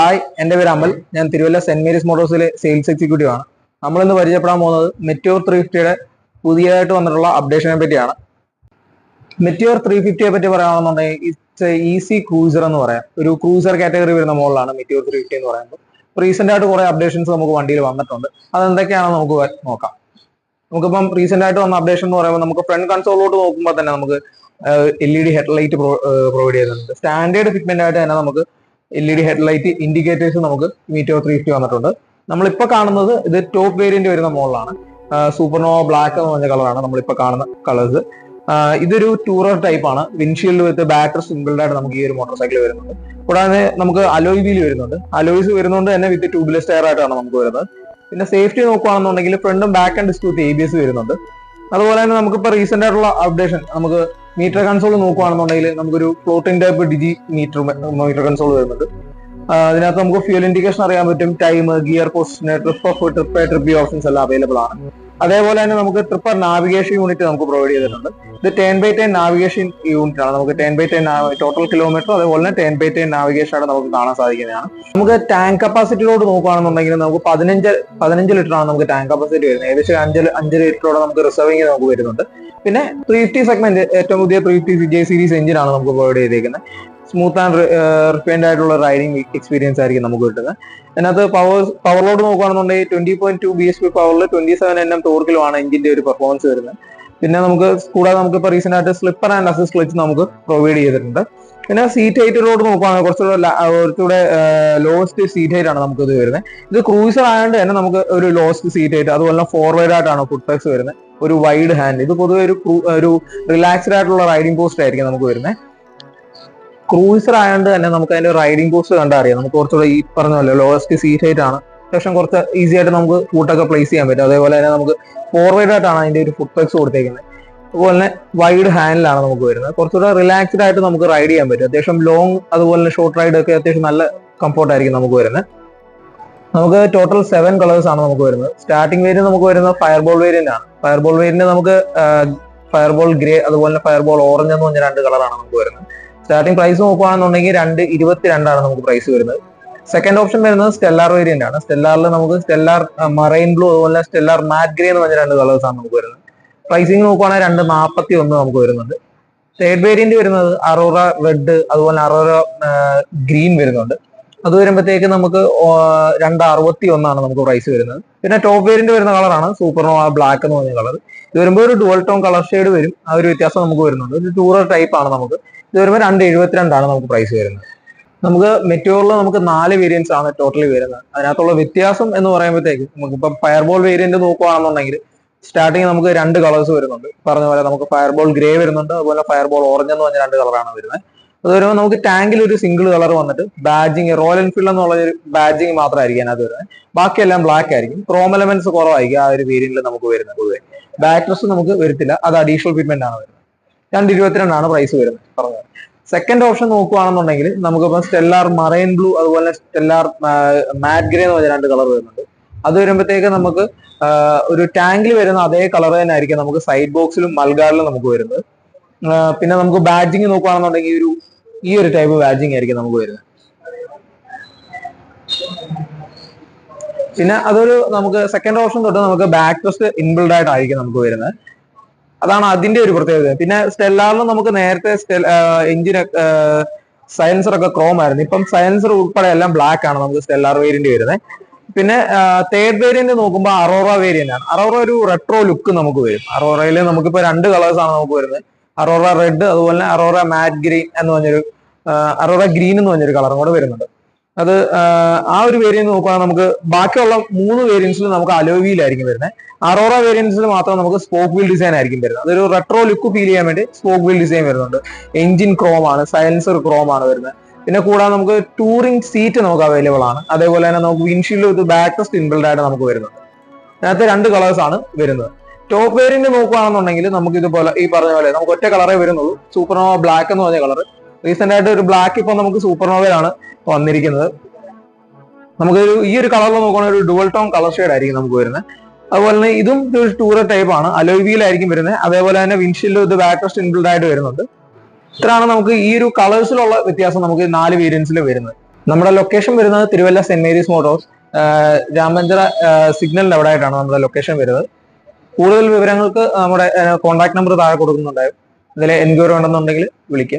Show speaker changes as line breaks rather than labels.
Hi എന്റെ പേര് അമൽ. ഞാൻ തിരുവല്ല സെന്റ് മേരീസ് മോട്ടോഴ്സിലെ സെയിൽസ് എക്സിക്യൂട്ടീവ് ആണ് നമ്മളിന്ന് പരിചയപ്പെടാൻ പോകുന്നത് മെറ്റിയോർ ത്രീ ഫിഫ്റ്റിയുടെ പുതിയതായിട്ട് വന്നിട്ടുള്ള അപ്ഡേഷനെ പറ്റിയാണ്. മെറ്റിയോർ ത്രീ ഫിഫ്റ്റിയെ പറ്റി പറയുകയാണെന്നുണ്ടെങ്കിൽ ഇറ്റ്സ് ഈസി ക്രൂസർ എന്ന് പറയാം. ഒരു ക്രൂസർ കാറ്റഗറി വരുന്ന മോഡലാണ് മെറ്റിയോർ ത്രീ ഫിഫ്റ്റി എന്ന് പറയുന്നത്. റീസെന്റ് ആയിട്ട് കുറെ അപ്ഡേഷൻസ് നമുക്ക് വണ്ടിയിൽ വന്നിട്ടുണ്ട്. അതെന്തൊക്കെയാണെന്ന് നമുക്ക് നോക്കാം. നമുക്കിപ്പം റീസെന്റ് ആയിട്ട് വന്ന അപ്ഡേഷൻ എന്ന് പറയുമ്പോൾ നമുക്ക് ഫ്രണ്ട് കൺസോളിലോട്ട് നോക്കുമ്പോൾ തന്നെ നമുക്ക് L E D headlight provide ചെയ്യുന്നുണ്ട് സ്റ്റാൻഡേർഡ് ഫിറ്റ്മെന്റ് ആയിട്ട് തന്നെ നമുക്ക് L E D headlight indicators നമുക്ക് മീറ്റോ ത്രീ ഫിഫ്റ്റി വന്നിട്ടുണ്ട്. നമ്മളിപ്പോൾ കാണുന്നത് ഇത് ടോപ്പ് വേരിയന്റ് വരുന്ന മോഡലാണ് സൂപ്പർനോ ബ്ലാക്ക് എന്ന് പറഞ്ഞ കളറാണ് നമ്മളിപ്പോൾ കാണുന്ന കളേഴ്സ് ഇതൊരു ടൂറർ ടൈപ്പ് ആണ്. വിൻഷീൽഡ് വിത്ത് ബാറ്ററി സിംഗിൾഡ് ആയിട്ട് നമുക്ക് ഈ ഒരു മോട്ടോർ സൈക്കിൾ വരുന്നുണ്ട്. കൂടാതെ നമുക്ക് അലോയ് വീൽ വരുന്നുണ്ട്. അലോയ്സ് വരുന്നുണ്ട് തന്നെ വിത്ത് ട്യൂബ്ലെസ് ടയർ ആയിട്ടാണ് നമുക്ക് വരുന്നത്. പിന്നെ സേഫ്റ്റി നോക്കുകയാണെന്നുണ്ടെങ്കിൽ ഫ്രണ്ടും back and disc with A B S വരുന്നുണ്ട്. അതുപോലെ തന്നെ നമുക്കിപ്പോൾ റീസെന്റ് ആയിട്ടുള്ള അപ്ഡേഷൻ നമുക്ക് മീറ്റർ കൺസോൾ നോക്കുകയാണെന്നുണ്ടെങ്കിൽ നമുക്കൊരു floating type digi meter meter console വരുന്നുണ്ട് അതിനകത്ത് നമുക്ക് ഫ്യൂൽ ഇൻഡിക്കേഷൻ അറിയാൻ പറ്റും time gear position trip of trip trip options എല്ലാം അവൈലബിൾ ആണ് അതേപോലെ തന്നെ നമുക്ക് ട്രിപ്പർ നാവിഗേഷൻ യൂണിറ്റ് നമുക്ക് പ്രൊവൈഡ് ചെയ്തിട്ടുണ്ട്. ഇത് ten by ten navigation unit ആണ്. നമുക്ക് ten by ten total kilometre അതേപോലെ തന്നെ ടെൻ ബൈ ടെൻ നാവിഗേഷൻ ആണ് നമുക്ക് കാണാൻ സാധിക്കുന്നതാണ്. നമുക്ക് ടാങ്ക് കപ്പാസിറ്റിയോട് നോക്കുകയാണെന്നുണ്ടെങ്കിൽ നമുക്ക് പതിനഞ്ച് പതിനഞ്ച് ലിറ്റർ ആണ് നമുക്ക് ടാങ്ക് കപ്പാസിറ്റി വരുന്നത്. ഏകദേശം അഞ്ച് അഞ്ച് ലിറ്ററോടെ നമുക്ക് റിസർവിങ് നമുക്ക് വരുന്നുണ്ട്. പിന്നെ ത്രീ ഫിഫ്റ്റി സെഗ്മെന്റ് ഏറ്റവും പുതിയ ത്രീ ഫിഫ്റ്റി ജെ സീരീസ് എഞ്ചിനാണ് നമുക്ക് പ്രൊവൈഡ് ചെയ്തേക്കുന്നത്. സ്മൂത്ത് ആൻഡ് റിഫൈൻഡ് ആയിട്ടുള്ള റൈഡിങ് എക്സ്പീരിയൻസ് ആയിരിക്കും നമുക്ക് കിട്ടുന്നത്. അതിനകത്ത് പവർ പവർ ലോഡ് നോക്കുകയാണെന്നുണ്ടെങ്കിൽ twenty point two B S P പവറിൽ ട്വന്റി സെവൻ എൻ എം ടോർക്കിലുമാണ് എഞ്ചിന്റെ ഒരു പെർഫോമൻസ് വരുന്നത്. പിന്നെ നമുക്ക് കൂടാതെ നമുക്ക് ഇപ്പോൾ റീസെന്റ് ആയിട്ട് സ്ലിപ്പർ ആൻഡ് അസിസ്റ്റ് ക്ലച്ച് നമുക്ക് പ്രൊവൈഡ് ചെയ്തിട്ടുണ്ട്. പിന്നെ സീറ്റ് ഹൈറ്റ് റോഡ് നോക്കുകയാണെങ്കിൽ കുറച്ചുകൂടെ കുറച്ചുകൂടെ ലോസ്റ്റ് സീറ്റ് ഹൈറ്റ് ആണ് നമുക്ക് ഇത് വരുന്നത്. ഇത് ക്രൂസർ ആയതുകൊണ്ട് തന്നെ നമുക്ക് ഒരു ലോവസ്റ്റ് സീറ്റ് ഹൈറ്റ് അതുപോലെ ഫോർവേഡ് ആയിട്ടാണ് ഫുഡ് പെക്സ് വരുന്നത്. ഒരു വൈഡ് ഹാൻഡ് ഇത് പൊതുവെ ഒരു ഒരു റിലാക്സ്ഡ് ആയിട്ടുള്ള റൈഡിംഗ് പോസ്റ്റ് ആയിരിക്കും നമുക്ക് വരുന്നത്. ക്രൂസർ ആയതുകൊണ്ട് തന്നെ നമുക്ക് അതിന്റെ റൈഡിംഗ് കോസ്റ്റ് കണ്ടാൽ അറിയാം. നമുക്ക് കുറച്ചുകൂടെ ഈ പറഞ്ഞ പോലെ ലോവസ്റ്റ് സീറ്റ് ഹൈറ്റ് ആണ്. അത്യാവശ്യം കുറച്ച് ഈസി ആയിട്ട് നമുക്ക് ഫുട്ടൊക്കെ പ്ലേസ് ചെയ്യാൻ പറ്റും. അതേപോലെ തന്നെ നമുക്ക് ഫോർവേഡ് ആയിട്ടാണ് അതിന്റെ ഒരു ഫുഡ് പെക്സ് കൊടുത്തേക്കുന്നത്. അതുപോലെ തന്നെ വൈഡ് ഹാൻഡിലാണ് നമുക്ക് വരുന്നത്. കുറച്ചുകൂടെ റിലാക്സ്ഡ് ആയിട്ട് നമുക്ക് റൈഡ് ചെയ്യാൻ പറ്റും. അത്യാവശ്യം ലോങ് അതുപോലെ തന്നെ ഷോർട്ട് റൈഡ് ഒക്കെ അത്യാവശ്യം നല്ല കംഫോർട്ട് ആയിരിക്കും നമുക്ക് വരുന്നത്. നമുക്ക് ടോട്ടൽ സെവൻ കളേഴ്സ് ആണ് നമുക്ക് വരുന്നത്. സ്റ്റാർട്ടിംഗ് വേരിയന്റ് നമുക്ക് വരുന്നത് ഫയർബോൾ വേരിയന്റ് ആണ്. ഫയർബോൾ വേരിയന്റ് നമുക്ക് ഫയർബോൾ ഗ്രേ അതുപോലെ ഫയർബോൾ ഓറഞ്ച് എന്ന് പറഞ്ഞ രണ്ട് കളറാണ് നമുക്ക് വരുന്നത്. സ്റ്റാർട്ടിംഗ് പ്രൈസ് നോക്കുകയാണെന്നുണ്ടെങ്കിൽ രണ്ട് ഇരുപത്തിരണ്ടാണ് നമുക്ക് പ്രൈസ് വരുന്നത്. സെക്കൻഡ് ഓപ്ഷൻ വരുന്നത് സ്റ്റെല്ലാർ വേരിയന്റ് ആണ്. സ്റ്റെല്ലാറിൽ നമുക്ക് സ്റ്റെല്ലാർ മറൈൻ ബ്ലൂ അതുപോലെ സ്റ്റെല്ലാർ മാറ്റ് ഗ്രേ എന്ന് പറഞ്ഞ രണ്ട് കളേഴ്സ് ആണ് നമുക്ക് വരുന്നത്. പ്രൈസിങ് നോക്കുവാണെങ്കിൽ രണ്ട് നാൽപ്പത്തി ഒന്ന് നമുക്ക് വരുന്നുണ്ട്. തേർഡ് വേരിയന്റ് വരുന്നത് അറോറ റെഡ് അതുപോലെ അറോറ ഗ്രീൻ വരുന്നുണ്ട്. അത് വരുമ്പോഴത്തേക്ക് നമുക്ക് രണ്ട് അറുപത്തി ഒന്നാണ് നമുക്ക് പ്രൈസ് വരുന്നത്. പിന്നെ ടോപ്പ് വേരിയന്റ് വരുന്ന കളറാണ് സൂപ്പർനോവ ബ്ലാക്ക് എന്ന് പറഞ്ഞ കളർ ഇത് വരുമ്പോൾ ഒരു ഡുവൽ ടോൺ കളർ ഷെയ്ഡ് വരും. ആ ഒരു വ്യത്യാസം നമുക്ക് വരുന്നുണ്ട്. ഒരു ടൂറർ ടൈപ്പ് ആണ് നമുക്ക്. ഇത് വരുമ്പോൾ രണ്ട് എഴുപത്തിരണ്ടാണ് നമുക്ക് പ്രൈസ് വരുന്നത്. നമുക്ക് മെറ്റോറിൽ നമുക്ക് നാല് വേരിയൻസ് ആണ് ടോട്ടലി വരുന്നത്. അതിനകത്തുള്ള വ്യത്യാസം എന്ന് പറയുമ്പോഴത്തേക്ക് നമുക്ക് ഇപ്പം ഫയർബോൾ വേരിയന്റ് നോക്കുകയാണെന്നുണ്ടെങ്കിൽ സ്റ്റാർട്ടിങ് നമുക്ക് രണ്ട് കളേഴ്സ് വരുന്നുണ്ട്. പറഞ്ഞ പോലെ നമുക്ക് ഫയർബോൾ ഗ്രേ വരുന്നുണ്ട്. അതുപോലെ ഫയർബോൾ ഓറഞ്ച് എന്ന് പറഞ്ഞ രണ്ട് കളറാണ് വരുന്നത്. അത് വരുമ്പോൾ നമുക്ക് ടാങ്കിൽ ഒരു സിംഗിൾ കളർ വന്നിട്ട് ബാജിങ് റോയൽ എൻഫീൽഡ് എന്നുള്ള ഒരു ബാജിങ് മാത്രമായിരിക്കും അതിനകത്ത് വരുന്നത്. ബാക്കിയെല്ലാം ബ്ലാക്ക് ആയിരിക്കും. ക്രോം എലമെന്റ്സ് കുറവായിരിക്കും ആ ഒരു വേരിയന്റിൽ നമുക്ക് വരുന്നത് പൊതുവെ. ബാറ്ററസ് നമുക്ക് വരത്തില്ല. അത് അഡീഷണൽ ഫിറ്റ്മെന്റ് ആണ് വരുന്നത്. രണ്ട് ഇരുപത്തിരണ്ടാണ് പ്രൈസ് വരുന്നത്. പറഞ്ഞത്. സെക്കൻഡ് ഓപ്ഷൻ നോക്കുകയാണെന്നുണ്ടെങ്കിൽ നമുക്കിപ്പോൾ സ്റ്റെല്ലാർ മറൈൻ ബ്ലൂ അതുപോലെ സ്റ്റെല്ലാർ മാറ്റ് ഗ്രേ എന്ന് പറഞ്ഞ രണ്ട് കളർ വരുന്നുണ്ട്. അത് വരുമ്പോഴത്തേക്ക് നമുക്ക് ഒരു ടാങ്കിൽ വരുന്ന അതേ കളർ തന്നെ ആയിരിക്കും നമുക്ക് സൈഡ് ബോക്സിലും മൽഗാറിലും നമുക്ക് വരുന്നത്. പിന്നെ നമുക്ക് ബാറ്റിംഗ് നോക്കുകയാണെന്നുണ്ടെങ്കിൽ ഒരു ഈ ഒരു ടൈപ്പ് ബാറ്റിംഗ് ആയിരിക്കും നമുക്ക് വരുന്നത്. പിന്നെ അതൊരു നമുക്ക് സെക്കൻഡ് ഓപ്ഷൻ തൊട്ട് നമുക്ക് ബാക്ക് ടെസ്റ്റ് ഇൻബിൾഡ് ആയിട്ടായിരിക്കും നമുക്ക് വരുന്നത്. അതാണ് അതിന്റെ ഒരു പ്രത്യേകത. പിന്നെ സ്റ്റെല്ലാറിൽ നമുക്ക് നേരത്തെ എഞ്ചിൻ സയൻസർ ഒക്കെ ക്രോം ആയിരുന്നു. ഇപ്പം സയൻസർ ഉൾപ്പെടെ എല്ലാം ബ്ലാക്ക് ആണ് നമുക്ക് സ്റ്റെല്ലാർ വേരിയന്റ് വരുന്നത്. പിന്നെ തേർഡ് വേരിയന്റ് നോക്കുമ്പോൾ അറോറ വേരിയന്റ് ആണ്. അറോറ ഒരു റെട്രോ ലുക്ക് നമുക്ക് വരും. അറോറയിൽ നമുക്കിപ്പോൾ രണ്ട് കളേഴ്സ് ആണ് നമുക്ക് വരുന്നത്. അറോറ റെഡ് അതുപോലെ തന്നെ അറോറ മാറ്റ് ഗ്രീൻ എന്ന് പറഞ്ഞൊരു അറോറ ഗ്രീൻ എന്ന് പറഞ്ഞൊരു കളറും കൂടെ വരുന്നുണ്ട്. അത് ആ, ഒരു വേരിയന്റ് നോക്കുകയാണെങ്കിൽ നമുക്ക് ബാക്കിയുള്ള മൂന്ന് വേരിയൻസിൽ നമുക്ക് അലോവിയിലായിരിക്കും വരുന്നത്. അറോറ വേരിയൻസിൽ മാത്രം നമുക്ക് സ്പോക്ക് വീൽ ഡിസൈൻ ആയിരിക്കും വരുന്നത്. അതൊരു റെട്രോ ലുക്ക് ഫീൽ ചെയ്യാൻ വേണ്ടി സ്പോക്ക് വീൽ ഡിസൈൻ വരുന്നുണ്ട്. എഞ്ചിൻ ക്രോം ആണ് സൈലൻസർ ക്രോം ആണ് വരുന്നത്. പിന്നെ കൂടാതെ നമുക്ക് ടൂറിംഗ് സീറ്റ് നമുക്ക് അവൈലബിൾ ആണ്. അതേപോലെ തന്നെ നമുക്ക് windshield with back rest inbuilt ആയിട്ട് നമുക്ക് വരുന്നുണ്ട്. അതിനകത്ത് രണ്ട് കളേഴ്സ് ആണ് വരുന്നത്. ടോപ്പ് വേരിയന്റ് നോക്കുകയാണെന്നുണ്ടെങ്കിൽ നമുക്ക് ഇതുപോലെ ഈ പറഞ്ഞ പോലെ നമുക്ക് ഒറ്റ കളറേ വരുന്നുള്ളൂ. സൂപ്പർനോവ ബ്ലാക്ക് എന്ന് പറഞ്ഞ കളർ റീസെന്റ് ആയിട്ട് ഒരു ബ്ലാക്ക് ഇപ്പൊ നമുക്ക് സൂപ്പർനോവയിലാണ് വന്നിരിക്കുന്നത്. നമുക്ക് ഈ ഒരു കളറിൽ നോക്കുകയാണെങ്കിൽ ഒരു ഡുവൽ ടോൺ കളർ ഷെയ്ഡ് ആയിരിക്കും നമുക്ക് വരുന്നത്. അതുപോലെ തന്നെ ഇതും ഒരു ടൂറർ ടൈപ്പ് ആണ്. അലോവിയിലായിരിക്കും വരുന്നത്. അതേപോലെ തന്നെ വിൻഷീൽഡ് ഇത് ബാക്ക് ഇൻബിൽഡ് ആയിട്ട് വരുന്നുണ്ട്. ഇത്രയാണ് നമുക്ക് ഈ ഒരു കളേഴ്സിലുള്ള വ്യത്യാസം നമുക്ക് നാല് വേരിയൻസിൽ വരുന്നത്. നമ്മുടെ ലൊക്കേഷൻ വരുന്നത് Thiruvalla saint Mary's motors Ramanchira സിഗ്നലിന്റെ അവിടെ ആയിട്ടാണ് നമ്മുടെ ലൊക്കേഷൻ വരുന്നത്. കൂടുതൽ വിവരങ്ങൾക്ക് നമ്മുടെ കോൺടാക്ട് നമ്പർ താഴെ കൊടുക്കുന്നുണ്ടാവും ഇതിൽ എൻക്വയറി ഉണ്ടെന്നുണ്ടെങ്കിൽ വിളിക്കുക